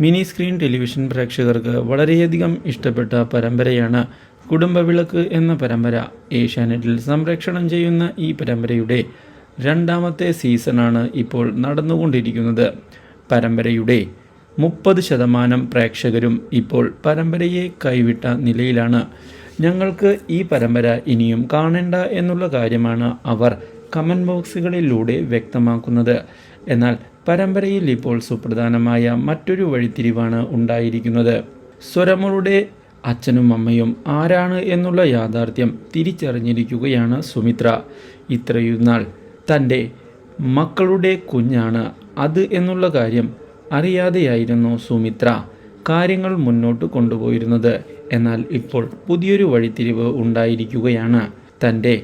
Mini screen television പ്രേക്ഷകർക്ക് വളരെയധികം ഇഷ്ടപ്പെട്ട പരമ്പരയാണ് കുടുംബവിളക്ക് എന്ന പരമ്പര. ഏഷ്യാനെറ്റിൽ സംരക്ഷണം ചെയ്യുന്ന ഈ പരമ്പരയുടെ രണ്ടാമത്തെ സീസണാണ് ഇപ്പോൾ നടന്നുകൊണ്ടിരിക്കുന്നത്. പരമ്പരയുടെ മുപ്പത് ശതമാനം പ്രേക്ഷകരും ഇപ്പോൾ പരമ്പരയെ കൈവിട്ട നിലയിലാണ്. ഞങ്ങൾക്ക് ഈ പരമ്പര ഇനിയും കാണേണ്ട എന്നുള്ള കാര്യമാണ് അവർ കമന്റ് ബോക്സുകളിലൂടെ വ്യക്തമാക്കുന്നത്. എന്നാൽ പരമ്പരയിൽ ഇപ്പോൾ സുപ്രധാനമായ മറ്റൊരു വഴിത്തിരിവാണ് ഉണ്ടായിരിക്കുന്നത്. സ്വരമുറുടെ അച്ഛനും അമ്മയും ആരാണ് എന്നുള്ള യാഥാർത്ഥ്യം തിരിച്ചറിഞ്ഞിരിക്കുകയാണ് സുമിത്ര. ഇത്രയും നാൾ തന്റെ മക്കളുടെ കുഞ്ഞാണ് അത് എന്നുള്ള കാര്യം അറിയാതെയായിരുന്നു സുമിത്ര കാര്യങ്ങൾ മുന്നോട്ട് കൊണ്ടുപോയിരുന്നത്. എന്നാൽ ഇപ്പോൾ പുതിയൊരു വഴിത്തിരിവ് ഉണ്ടായിരിക്കുകയാണ്. തന്റെ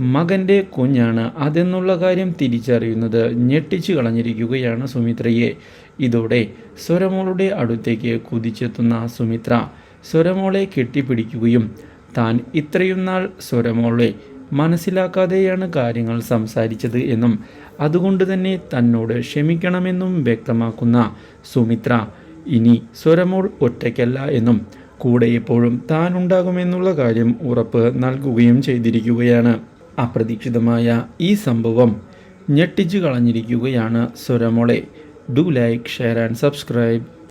മകന്റെ കുഞ്ഞാണ് അതെന്നുള്ള കാര്യം തിരിച്ചറിയുന്നത് ഞെട്ടിച്ചു കളഞ്ഞിരിക്കുകയാണ് സുമിത്രയെ. ഇതോടെ സ്വരമോളുടെ അടുത്തേക്ക് കുതിച്ചെത്തുന്ന സുമിത്ര സ്വരമോളെ കെട്ടിപ്പിടിക്കുകയും താൻ ഇത്രയും നാൾ സ്വരമോളെ മനസ്സിലാക്കാതെയാണ് കാര്യങ്ങൾ സംസാരിച്ചത് എന്നും അതുകൊണ്ട് തന്നെ തന്നോട് ക്ഷമിക്കണമെന്നും വ്യക്തമാക്കുന്ന സുമിത്ര ഇനി സ്വരമോൾ ഒറ്റയ്ക്കല്ല എന്നും കൂടെ എപ്പോഴും താനുണ്ടാകുമെന്നുള്ള കാര്യം ഉറപ്പ് നൽകുകയും ചെയ്തിരിക്കുകയാണ്. അപ്രതീക്ഷിതമായ ഈ സംഭവം ഞെട്ടിച്ചു കളഞ്ഞിരിക്കുകയാണ് സ്വരമോളെ. Do like share and subscribe